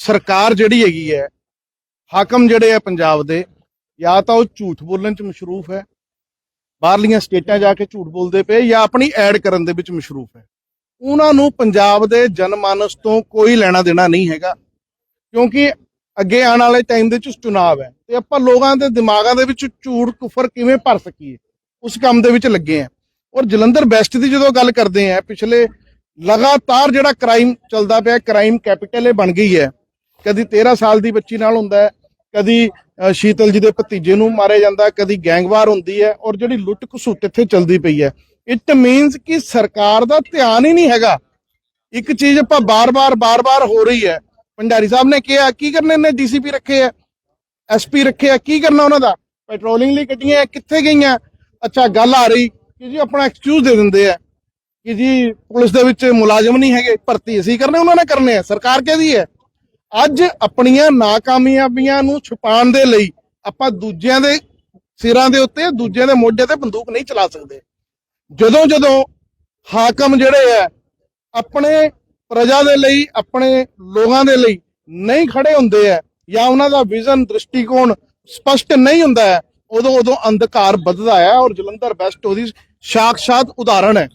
ਸਰਕਾਰ ਜਿਹੜੀ ਹੈਗੀ ਹੈ, ਹਾਕਮ ਜਿਹੜੇ ਆ ਪੰਜਾਬ ਦੇ, ਜਾਂ ਤਾਂ ਉਹ ਝੂਠ ਬੋਲਣ ਚ ਮਸ਼ਰੂਫ ਹੈ, ਬਾਹਰਲੀਆਂ ਸਟੇਟਾਂ ਜਾ ਕੇ ਝੂਠ ਬੋਲਦੇ ਪਏ, ਜਾਂ ਆਪਣੀ ਐਡ ਕਰਨ ਦੇ ਵਿੱਚ ਮਸ਼ਰੂਫ ਹੈ। ਉਹਨਾਂ ਨੂੰ ਪੰਜਾਬ ਦੇ ਜਨਮਾਨਸ ਤੋਂ ਕੋਈ ਲੈਣਾ ਦੇਣਾ ਨਹੀਂ ਹੈਗਾ, ਕਿਉਂਕਿ ਅੱਗੇ ਆਉਣ ਵਾਲੇ ਟਾਈਮ ਦੇ ਵਿੱਚ ਚੁਣਾਵ ਹੈ। ਤੇ ਆਪਾਂ ਲੋਕਾਂ ਦੇ ਦਿਮਾਗਾਂ ਦੇ ਵਿੱਚ ਝੂਠ, ਕੁਫਰ ਕਿਵੇਂ ਭਰ ਸਕੀਏ? ਉਸ ਕੰਮ ਦੇ ਵਿੱਚ ਲੱਗੇ ਆ ਔਰ ਜਲੰਧਰ ਵੈਸਟ ਦੀ ਜਦੋਂ ਗੱਲ ਕਰਦੇ ਆ ਪਿਛਲੇ ਲਗਾਤਾਰ ਜਿਹੜਾ ਕ੍ਰਾਈਮ ਚੱਲਦਾ ਪਿਆ ਕ੍ਰਾਈਮ ਕੈਪੀਟਲ ਇਹ ਬਣ ਗਈ ਹੈ ਕਦੀ 13 ਸਾਲ ਦੀ ਬੱਚੀ ਨਾਲ ਹੁੰਦਾ ਹੈ, ਕਦੀ ਸ਼ੀਤਲ ਜੀ ਦੇ ਭਤੀਜੇ ਨੂੰ ਮਾਰਿਆ ਜਾਂਦਾ ਕਦੀ ਗੈਂਗਵਾਰ ਹੁੰਦੀ ਹੈ ਔਰ ਜਿਹੜੀ ਲੁੱਟ ਖਸੁੱਟ ਇੱਥੇ ਚੱਲਦੀ ਪਈ ਹੈ। ਇਟ ਮੀਨਸ ਕਿ ਸਰਕਾਰ ਦਾ ਧਿਆਨ ਹੀ ਨਹੀਂ ਹੈਗਾ। ਇੱਕ ਚੀਜ਼ ਆਪਾਂ ਬਾਰ-ਬਾਰ ਬਾਰ-ਬਾਰ ਹੋ ਰਹੀ ਹੈ। ਭੰਡਾਰੀ ਸਾਹਿਬ ਨੇ ਕਿਹਾ, ਕੀ ਕਰਨੇ ਨੇ ਡੀਸੀਪੀ ਰੱਖੇ ਆ ਐਸਪੀ ਰੱਖੇ ਆ ਕੀ ਕਰਨਾ ਉਹਨਾਂ ਦਾ? ਪੈਟਰੋਲਿੰਗ ਲਈ ਗੱਡੀਆਂ ਕਿੱਥੇ ਗਈਆਂ? ਅੱਛਾ, ਗੱਲ ਆ ਰਹੀ ਕਿ ਜੀ ਆਪਣਾ ਐਕਸਕਿਊਜ਼ ਦੇ ਦਿੰਦੇ ਆ ਕਿ ਜੀ ਪੁਲਿਸ ਦੇ ਵਿੱਚ ਮੁਲਾਜ਼ਮ ਨਹੀਂ ਹੈਗੇ, ਭਰਤੀ ਅਸੀਂ ਕਰਨੇ, ਉਹਨਾਂ ਨੇ ਕਰਨੇ ਆ ਸਰਕਾਰ ਕਿਹਦੀ ਹੈ? ਅੱਜ ਆਪਣੀਆਂ ਨਾਕਾਮਯਾਬੀਆਂ ਨੂੰ ਛੁਪਾਉਣ ਦੇ ਲਈ ਆਪਾਂ ਦੂਜਿਆਂ ਦੇ ਸਿਰਾਂ ਦੇ ਉੱਤੇ, ਦੂਜਿਆਂ ਦੇ ਮੋਢੇ ਤੇ ਬੰਦੂਕ ਨਹੀਂ ਚਲਾ ਸਕਦੇ। ਜਦੋਂ ਜਦੋਂ ਹਾਕਮ ਜਿਹੜੇ ਆ, ਆਪਣੇ ਪ੍ਰਜਾ ਦੇ ਲਈ, ਆਪਣੇ ਲੋਕਾਂ ਦੇ ਲਈ ਨਹੀਂ ਖੜੇ ਹੁੰਦੇ ਆ ਜਾਂ ਉਹਨਾਂ ਦਾ ਵਿਜ਼ਨ ਦ੍ਰਿਸ਼ਟੀਕੋਣ ਸਪਸ਼ਟ ਨਹੀਂ ਹੁੰਦਾ ਹੈ, ਉਦੋਂ ਉਦੋਂ ਅੰਧਕਾਰ ਵੱਧਦਾ ਹੈ ਔਰ ਜਲੰਧਰ ਵੈਸਟ ਉਹਦੀ ਸਾਖਸ਼ਾਤ ਉਦਾਹਰਣ ਹੈ।